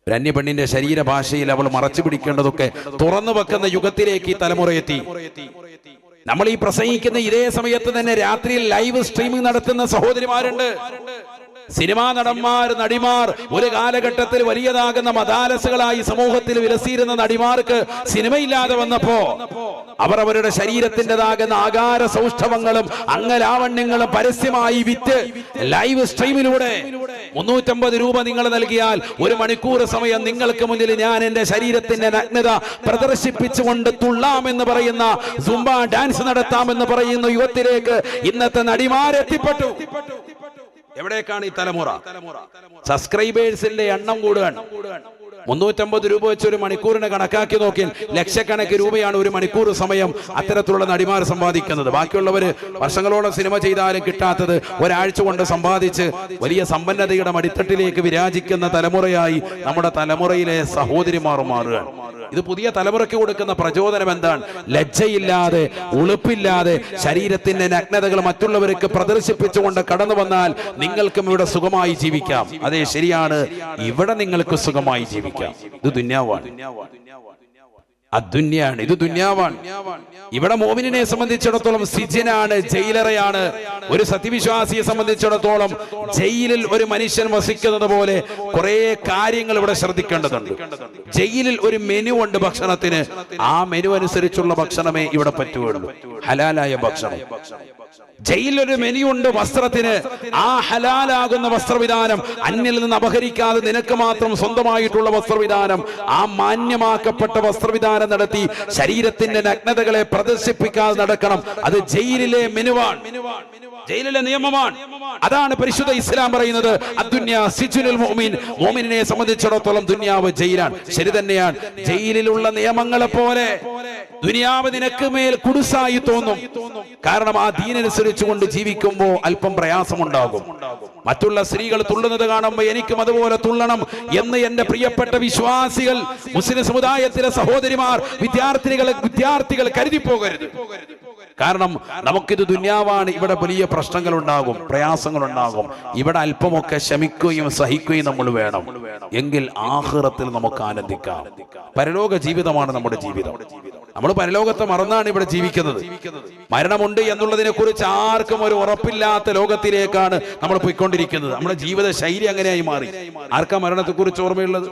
ഒരു അന്യപെണ്ണിന്റെ ശരീരഭാഷയിൽ അവൾ മറച്ചു പിടിക്കേണ്ടതൊക്കെ തുറന്നു വെക്കുന്ന യുഗത്തിലേക്ക് ഈ തലമുറ എത്തി. നമ്മൾ ഈ പ്രസംഗിക്കുന്ന ഇതേ സമയത്ത് തന്നെ രാത്രിയിൽ ലൈവ് സ്ട്രീമിംഗ് നടത്തുന്ന സഹോദരിമാരുണ്ട്. സിനിമാ നടന്മാർ നടിമാർ ഒരു കാലഘട്ടത്തിൽ വലിയതാകുന്ന മതാലസുകളായി സമൂഹത്തിൽ വിലസിയിരുന്ന നടിമാർക്ക് സിനിമയില്ലാതെ വന്നപ്പോ അവർ അവരുടെ ശരീരത്തിന്റെതാകുന്ന ആകാര സൗഷ്ഠവങ്ങളും അംഗലാവണ്യങ്ങളും പരസ്യമായി വിറ്റ് ലൈവ് സ്ട്രീമിലൂടെ മുന്നൂറ്റമ്പത് രൂപ നിങ്ങൾ നൽകിയാൽ ഒരു മണിക്കൂർ സമയം നിങ്ങൾക്ക് മുന്നിൽ ഞാൻ എന്റെ ശരീരത്തിന്റെ നഗ്നത പ്രദർശിപ്പിച്ചുകൊണ്ട് തുള്ളാമെന്ന് പറയുന്ന സുംബ ഡാൻസ് നടത്താമെന്ന് പറയുന്ന യുവത്തിലേക്ക് ഇന്നത്തെ നടിമാരെത്തിപ്പെട്ടു എവിടേക്കാണ് ഈ തലമുറ? സബ്സ്ക്രൈബേഴ്സിന്റെ എണ്ണം കൂടുകയാണ്. മുന്നൂറ്റമ്പത് രൂപ വെച്ച് ഒരു മണിക്കൂറിന് കണക്കാക്കി നോക്കി ലക്ഷക്കണക്ക് രൂപയാണ് ഒരു മണിക്കൂർ സമയം അത്തരത്തിലുള്ള നടിമാർ സമ്പാദിക്കുന്നത്. ബാക്കിയുള്ളവര് വർഷങ്ങളോളം സിനിമ ചെയ്താലും കിട്ടാത്തത് ഒരാഴ്ച കൊണ്ട് സമ്പാദിച്ച് വലിയ സമ്പന്നതയുടെ മടിത്തട്ടിലേക്ക് വിരാജിക്കുന്ന തലമുറയായി നമ്മുടെ തലമുറയിലെ സഹോദരിമാർ മാറുകയാണ്. ഇത് പുതിയ തലമുറയ്ക്ക് കൊടുക്കുന്ന പ്രചോദനം എന്താണ്? ലജ്ജയില്ലാതെ ഉളുപ്പില്ലാതെ ശരീരത്തിന്റെ നഗ്നതകൾ മറ്റുള്ളവർക്ക് പ്രദർശിപ്പിച്ചുകൊണ്ട് കടന്നു വന്നാൽ നിങ്ങൾക്കും ഇവിടെ സുഖമായി ജീവിക്കാം. അതെ ശരിയാണ്. ഇവിടെ നിങ്ങൾക്ക് സുഖമായി ജീവിക്കാം. ഇത് ദുന്യാവാണ്. അദുന്യാണ് ഇത് ദുന്യാവാണ്. ഇവിടെ മോമിനെ സംബന്ധിച്ചിടത്തോളം സിജനാണ് ജയിലറയാണ്. ഒരു സത്യവിശ്വാസിയെ സംബന്ധിച്ചിടത്തോളം ജയിലിൽ ഒരു മനുഷ്യൻ വസിക്കുന്നത് പോലെ കുറെ കാര്യങ്ങൾ ഇവിടെ ശ്രദ്ധിക്കേണ്ടതുണ്ട്. ജയിലിൽ ഒരു മെനു ഉണ്ട് ഭക്ഷണത്തിന്. ആ മെനു അനുസരിച്ചുള്ള ഭക്ഷണമേ ഇവിടെ പറ്റുകയുള്ളൂ. ഹലാലായ ഭക്ഷണം. ജയിലിലൊരു മെനിയുണ്ട് വസ്ത്രത്തിന്. ആ ഹലാലാകുന്ന വസ്ത്രവിധാനം അന്യൽ നിന്ന് അപഹരിക്കാതെ നിനക്ക് മാത്രം സ്വന്തമായിട്ടുള്ള വസ്ത്രവിധാനം ആ മാന്യമാക്കപ്പെട്ട വസ്ത്രവിധാനം നടത്തി ശരീരത്തിന്റെ നഗ്നതകളെ പ്രദർശിപ്പിക്കാതെ നടക്കണം. അത് ജയിലിലെ മെനുവാണ് ജയിലിലെ നിയമമാണ്. അതാണ് പരിശുദ്ധ ഇസ്ലാം പറയുന്നത്. മോമിനെ സംബന്ധിച്ചിടത്തോളം ദുന്യാവ് ജയിലാണ്. ശരി തന്നെയാണ്. ജയിലിലുള്ള നിയമങ്ങളെ പോലെ ദുനിയാവ് നിനക്ക് മേൽ കുടുസായി തോന്നും. കാരണം ആ ദീനനുസരിച്ച് കൊണ്ട് ജീവിക്കുമ്പോൾ അല്പം പ്രയാസമുണ്ടാകും. മറ്റുള്ള സ്ത്രീകൾ തുള്ളുന്നത് കാണുമ്പോൾ എനിക്കും അതുപോലെ തുള്ളണം എന്ന് എന്റെ പ്രിയപ്പെട്ട വിശ്വാസികൾ മുസ്ലിം സമുദായത്തിലെ സഹോദരിമാർ വിദ്യാർത്ഥികളെ വിദ്യാർത്ഥികൾ കരുതി പോകരുത് കാരണം നമുക്കിത് ദുന്യാവാണ്. ഇവിടെ വലിയ പ്രശ്നങ്ങൾ ഉണ്ടാകും പ്രയാസങ്ങൾ ഉണ്ടാകും ഇവിടെ അല്പമൊക്കെ ശമിക്കുകയും സഹിക്കുകയും നമ്മൾ വേണം. എങ്കിൽ ആഹ്റത്തിൽ നമുക്ക് ആനന്ദിക്കാം. പരലോക ജീവിതമാണ് നമ്മുടെ ജീവിതം. നമ്മൾ പരലോകത്തെ മറന്നാണ് ഇവിടെ ജീവിക്കുന്നത്. മരണമുണ്ട് എന്നുള്ളതിനെ കുറിച്ച് ആർക്കും ഒരു ഉറപ്പില്ലാത്ത ലോകത്തിലേക്കാണ് നമ്മൾ പോയിക്കൊണ്ടിരിക്കുന്നത്. നമ്മുടെ ജീവിത ശൈലി അങ്ങനെയായി മാറി. ആർക്കാ മരണത്തെ കുറിച്ച് ഓർമ്മയുള്ളത്?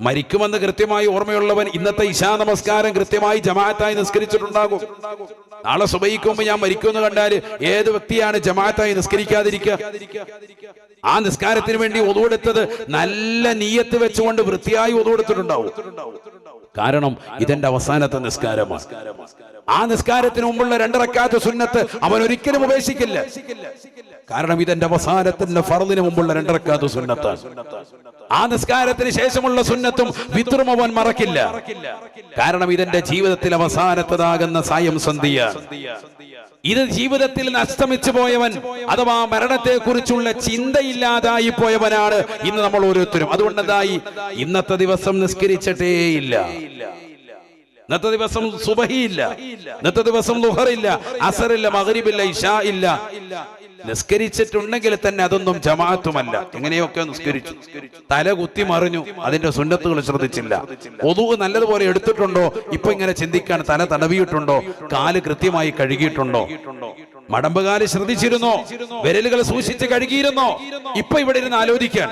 മരിക്കുമെന്ന് കൃത്യമായി ഓർമ്മയുള്ളവൻ ഇന്നത്തെ ഇശാ നമസ്കാരം കൃത്യമായി ജമാഅത്തായി നിസ്കരിച്ചിട്ടുണ്ടാകും. നാളെ സുബൈക്കുമ്പോ ഞാൻ മരിക്കുമെന്ന് കണ്ടാൽ ഏത് വ്യക്തിയാണ് ജമാഅത്തായി നിസ്കരിക്കാതിരിക്കുക? ആ നിസ്കാരത്തിന് വേണ്ടി ഒതുവെടുത്തത് നല്ല നീയത്ത് വെച്ചുകൊണ്ട് വൃത്തിയായി ഒതുവെടുത്തിട്ടുണ്ടാവും കാരണം ഇതെന്റെ അവസാനത്തെ നിസ്കാരമാണ്. ആ നിസ്കാരത്തിന് മുമ്പുള്ള രണ്ടിറക്കാത്ത സുന്നത്ത് അവൻ ഒരിക്കലും ഉപേക്ഷിക്കില്ല. കാരണം ഇതെന്റെ അവസാനത്തിന്റെ ഫറദിന് മുമ്പുള്ള രണ്ടിറക്കാത്ത സുന്നത്താണ്. ആ നിസ്കാരത്തിന് ശേഷമുള്ള സുന്നത്തും വിത്രും അവൻ മറക്കില്ല. കാരണം ഇതെന്റെ ജീവിതത്തിൽ അവസാനത്തതാകുന്ന സായം സന്ധിയാണ്. ഇത് ജീവിതത്തിൽ നഷ്ടമിച്ചു പോയവൻ അഥവാ മരണത്തെ കുറിച്ചുള്ള ചിന്തയില്ലാതായി പോയവനാണ് ഇന്ന് നമ്മൾ ഓരോരുത്തരും. അതുകൊണ്ടതായി ഇന്നത്തെ ദിവസം നിസ്കരിച്ചിട്ടേയില്ല ഇന്നത്തെ ദിവസം സുബഹിയില്ല ഇന്നത്തെ ദിവസം ലുഹറില്ല അസറില്ല മകരിബില്ല ഇഷ ഇല്ല. നിസ്കരിച്ചിട്ടുണ്ടെങ്കിൽ തന്നെ അതൊന്നും ജമാഅത്തുമല്ല. എങ്ങനെയൊക്കെ നിസ്കരിച്ചു? തല കുത്തി മറിഞ്ഞു അതിന്റെ സുന്നത്തുകൾ ശ്രദ്ധിച്ചില്ല. ഒതു നല്ലതുപോലെ എടുത്തിട്ടുണ്ടോ? ഇപ്പൊ ഇങ്ങനെ ചിന്തിക്കാൻ തല തടവിയിട്ടുണ്ടോ? കാൽ കൃത്യമായി കഴുകിയിട്ടുണ്ടോ? മടമ്പുകാൽ ശ്രദ്ധിച്ചിരുന്നോ? വിരലുകൾ സൂക്ഷിച്ച് കഴുകിയിരുന്നോ? ഇപ്പൊ ഇവിടെ ഇരുന്ന് ആലോചിക്കാൻ.